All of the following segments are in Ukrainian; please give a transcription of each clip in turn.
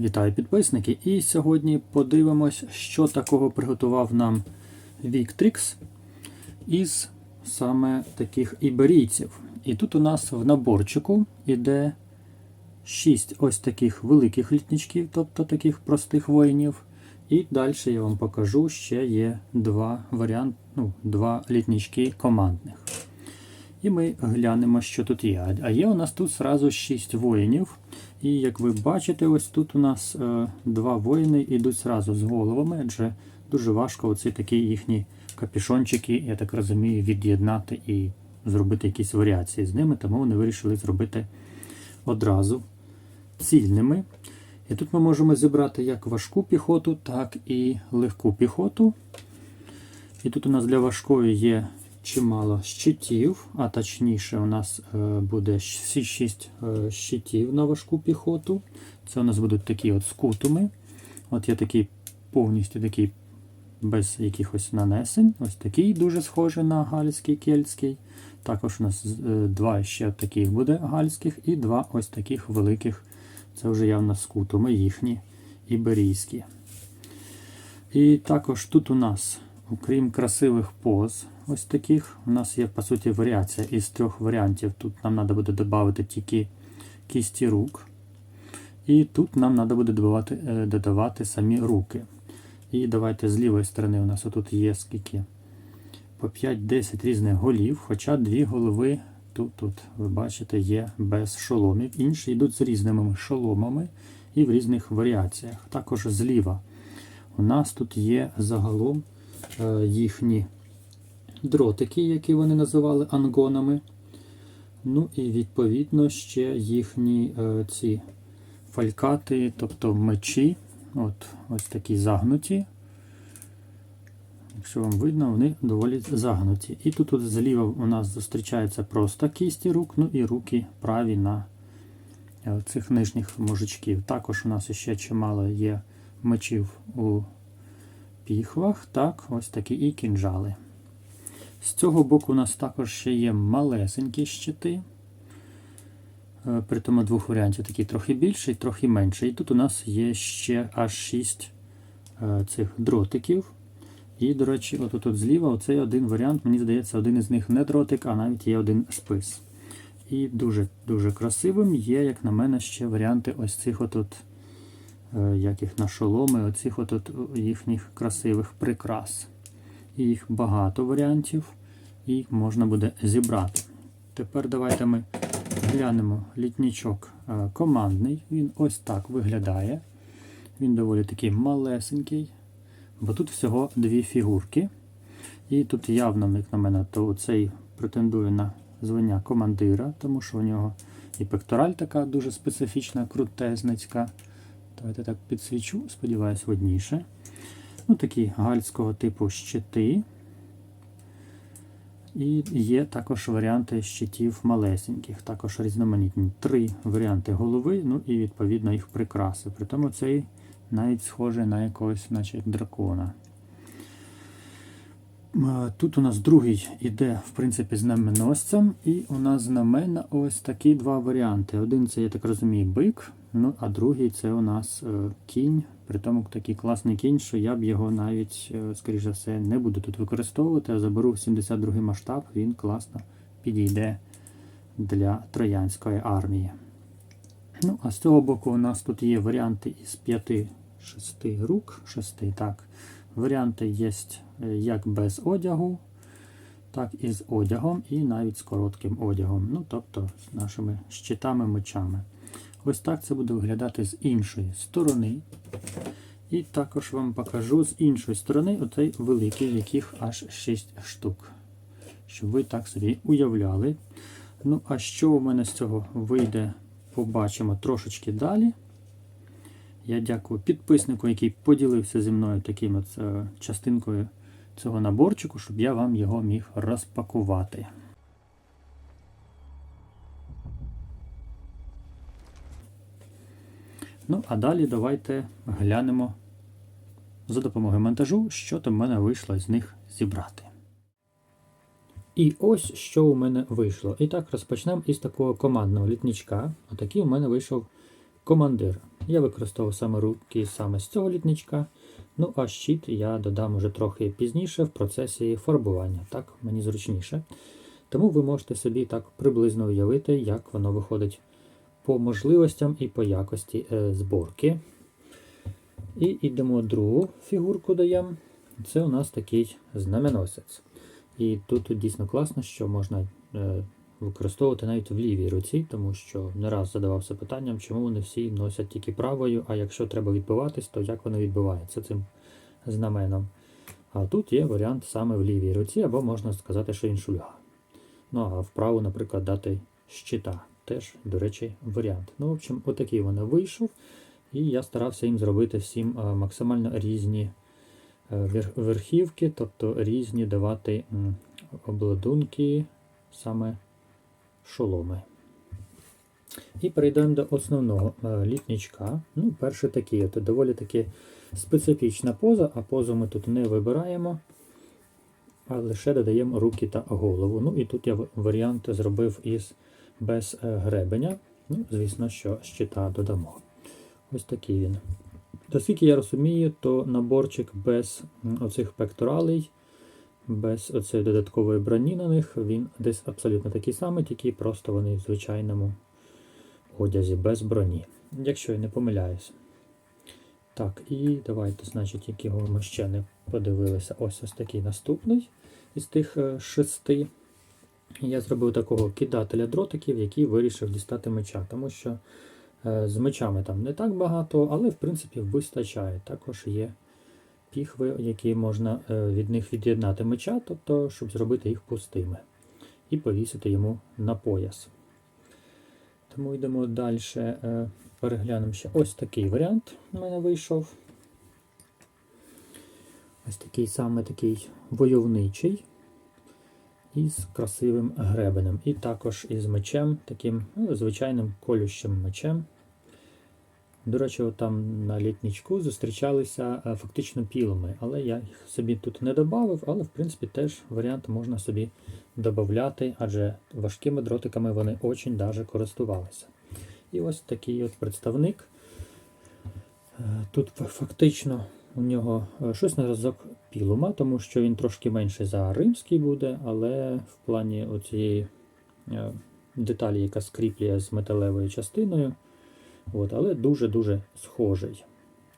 Вітаю підписники! І сьогодні подивимось, що такого приготував нам Victrix із саме таких іберійців. І тут у нас в наборчику іде 6 ось таких великих літничків, тобто таких простих воїнів. І далі я вам покажу, ще є два варіанти, ну, два літнички командних. І ми глянемо, що тут є. А є у нас тут зразу 6 воїнів. І як ви бачите, ось тут у нас е, два воїни йдуть зразу з головами, адже дуже важко оці такі їхні капішончики, я так розумію, від'єднати і зробити якісь варіації з ними, тому вони вирішили зробити одразу цільними. І тут ми можемо зібрати як важку піхоту, так і легку піхоту. І тут у нас для важкої є чимало щитів, а точніше, у нас е, буде всі 6 е, щитів на важку піхоту. Це у нас будуть такі от скутуми. От є такий повністю такий без якихось нанесень. Ось такий дуже схожий на гальський кельтський. Також у нас е, два ще таких буде гальських, і два ось таких великих. Це вже явно скутуми їхні іберійські. І також тут у нас, окрім красивих поз, ось таких, у нас є, по суті, варіація із трьох варіантів. Тут нам треба буде додати тільки кісті рук. І тут нам треба буде додавати, е, додавати самі руки. І давайте з лівої сторони у нас отут є скільки по 5-10 різних голів, хоча дві голови тут, тут, ви бачите, є без шоломів. Інші йдуть з різними шоломами і в різних варіаціях. Також зліва у нас тут є загалом е, їхні дротики, які вони називали ангонами. Ну і відповідно ще їхні е, ці фалькати, тобто мечі. От, Ось такі загнуті. Якщо вам видно, вони доволі загнуті. І тут, тут зліва у нас зустрічаються просто кісті рук, ну і руки праві на е, цих нижніх мужичків. Також у нас ще чимало є мечів у піхвах, так, ось такі і кінжали. З цього боку у нас також ще є малесенькі щити. Е, При тому двох варіантів такий трохи більший, трохи менший. І тут у нас є ще аж 6 е, цих дротиків. І, до речі, отут тут зліва оцей один варіант, мені здається, один із них не дротик, а навіть є один спис. І дуже-дуже красивим є, як на мене, ще варіанти ось цих отут, е, як їх на шоломи, оцих отут їхніх красивих прикрас. Їх багато варіантів, і можна буде зібрати. Тепер давайте ми глянемо літнічок е, командний. Він ось так виглядає. Він доволі такий малесенький, бо тут всього дві фігурки. І тут явно, як на мене, то цей претендує на звання командира, тому що у нього і пектораль така дуже специфічна, крутезницька. Давайте так підсвічу, сподіваюсь, видніше. Ну, Такі гальського типу щити. І є також варіанти щитів малесеньких, також різноманітні. Три варіанти голови, ну і відповідно їх прикраси. Притому цей навіть схожий на якогось, наче дракона. Тут у нас другий іде, в принципі, знаменосцем, і у нас знамена ось такі два варіанти. Один це, я так розумію, бик, ну а другий це у нас е, кінь. При такий класний кінь, що я б його навіть, е, скоріш за все, не буду тут використовувати, а заберу в 72 масштаб, він класно підійде для троянської армії. Ну, а з цього боку у нас тут є варіанти із 5-6 рук, 6, так. Варіанти є як без одягу, так і з одягом, і навіть з коротким одягом. Ну, тобто з нашими щитами, мечами. Ось так це буде виглядати з іншої сторони. І також вам покажу з іншої сторони оцей великий, яких аж 6 штук. Щоб ви так собі уявляли. Ну, а що у мене з цього вийде, побачимо трошечки далі. Я дякую підписнику, який поділився зі мною таким от е, частинкою цього наборчику, щоб я вам його міг розпакувати. Ну, а далі давайте глянемо за допомогою монтажу, що там в мене вийшло з них зібрати. І ось що у мене вийшло. І так, розпочнемо із такого командного літничка. Отакий у мене вийшов командир. Я використовував саме руки саме з цього літничка. Ну, а щит я додам уже трохи пізніше в процесі фарбування. Так, мені зручніше. Тому ви можете собі так приблизно уявити, як воно виходить по можливостям і по якості е, зборки. І йдемо другу фігурку даємо. Це у нас такий знаменосець. І тут дійсно класно, що можна е, використовувати навіть в лівій руці, тому що не раз задавався питанням, чому вони всі носять тільки правою, а якщо треба відбиватись, то як вони відбиваються цим знаменом. А тут є варіант саме в лівій руці, або можна сказати, що він шульга. Ну а вправо, наприклад, дати щита. Теж, до речі, варіант. Ну, в общем, отакий вони вийшов. І я старався їм зробити всім максимально різні е, верхівки, тобто різні давати обладунки, саме шоломи. І перейдемо до основного е, літничка. Ну, перший такий, от доволі таки специфічна поза, а позу ми тут не вибираємо, а лише додаємо руки та голову. Ну і тут я варіант зробив із без е, гребеня. Ну, звісно, що щита додамо. Ось такий він. Наскільки я розумію, то наборчик без оцих пекторалей, без оцієї додаткової броні на них, він десь абсолютно такий самий, тільки просто вони в звичайному одязі без броні. Якщо я не помиляюсь. Так, і давайте, значить, якого ми ще не подивилися. Ось ось такий наступний із тих е, шести. Я зробив такого кидателя дротиків, який вирішив дістати меча, тому що е, з мечами там не так багато, але в принципі вистачає. Також є піхви, які можна е, від них від'єднати меча, тобто, щоб зробити їх пустими і повісити йому на пояс. Тому йдемо далі. е, Переглянемо ще ось такий варіант у мене вийшов. Ось такий саме такий войовничий із красивим гребенем. І також із мечем, таким ну, звичайним колющим мечем. До речі, там на літничку зустрічалися е, фактично пілами, але я їх собі тут не додав, але в принципі теж варіант можна собі додати, адже важкими дротиками вони очень даже користувалися. І ось такий от представник. Е, Тут фактично у нього е, щось на зразок пілума, тому що він трошки менший за римський буде, але в плані оцієї е, деталі, яка скріплює з металевою частиною, от, але дуже-дуже схожий.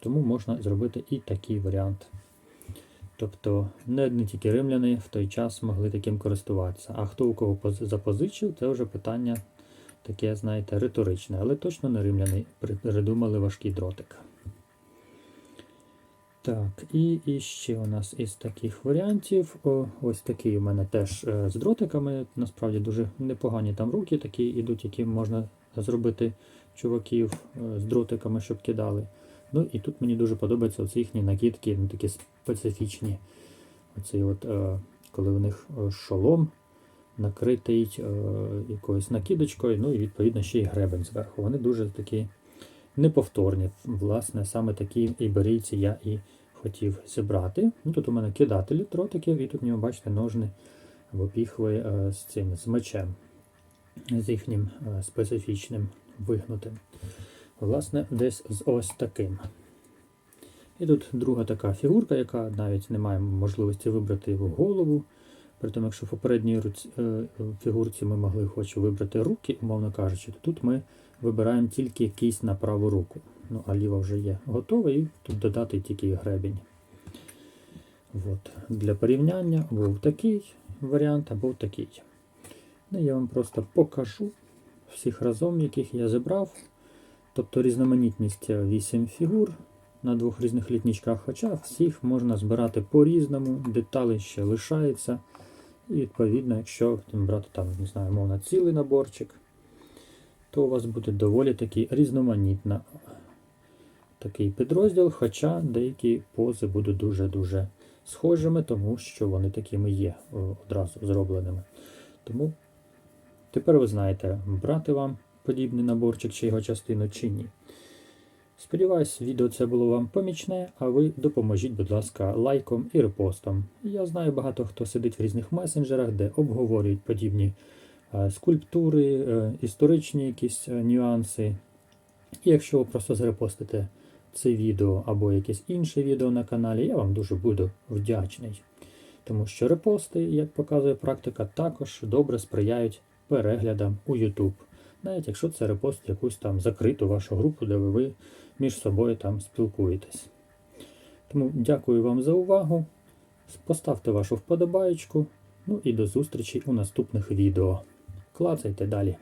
Тому можна зробити і такий варіант. Тобто не, не тільки римляни в той час могли таким користуватися. А хто у кого запозичив, це вже питання таке, знаєте, риторичне, але точно не римляни придумали важкий дротик. Так, і, і ще у нас із таких варіантів. О, ось такий у мене теж е, з дротиками. Насправді дуже непогані там руки, такі йдуть, які можна зробити чуваків е, з дротиками, щоб кидали. Ну і тут мені дуже подобаються оці їхні накидки, ну, такі специфічні. Оцей от, е, коли у них е, шолом накритий е, якоюсь накидочкою, ну і відповідно ще й гребень зверху. Вони дуже такі неповторні. Власне, саме такі іберійці я і хотів зібрати. Ну, тут у мене кидателі дротиків, і тут нього, бачите, ножни або піхви е, з цим з мечем, з їхнім е, специфічним вигнутим. Власне, десь з ось таким. І тут друга така фігурка, яка навіть не має можливості вибрати його голову. При якщо в попередній е, фігурці ми могли хоч вибрати руки, умовно кажучи, то тут ми вибираємо тільки кість на праву руку. Ну, а ліва вже є готова, і тут додати тільки гребінь. От. Для порівняння був такий варіант, або такий. Ну, я вам просто покажу всіх разом, яких я зібрав. Тобто різноманітність 8 фігур на двох різних літничках, хоча всіх можна збирати по-різному, деталі ще лишаються. І відповідно, якщо брати там, не знаю, мовно, цілий наборчик, то у вас буде доволі таки різноманітна такий підрозділ, хоча деякі пози будуть дуже-дуже схожими, тому що вони такими є одразу зробленими. Тому тепер ви знаєте, брати вам подібний наборчик чи його частину чи ні. Сподіваюсь, відео це було вам помічне, а ви допоможіть, будь ласка, лайком і репостом. Я знаю багато хто сидить в різних месенджерах, де обговорюють подібні е, скульптури, е, історичні якісь е, нюанси. І якщо ви просто зрепостите це відео або якесь інше відео на каналі, я вам дуже буду вдячний. Тому що репости, як показує практика, також добре сприяють переглядам у YouTube. Навіть якщо це репост якусь там закриту вашу групу, де ви між собою там спілкуєтесь. Тому дякую вам за увагу. Поставте вашу вподобаєчку. Ну і до зустрічі у наступних відео. Клацайте далі.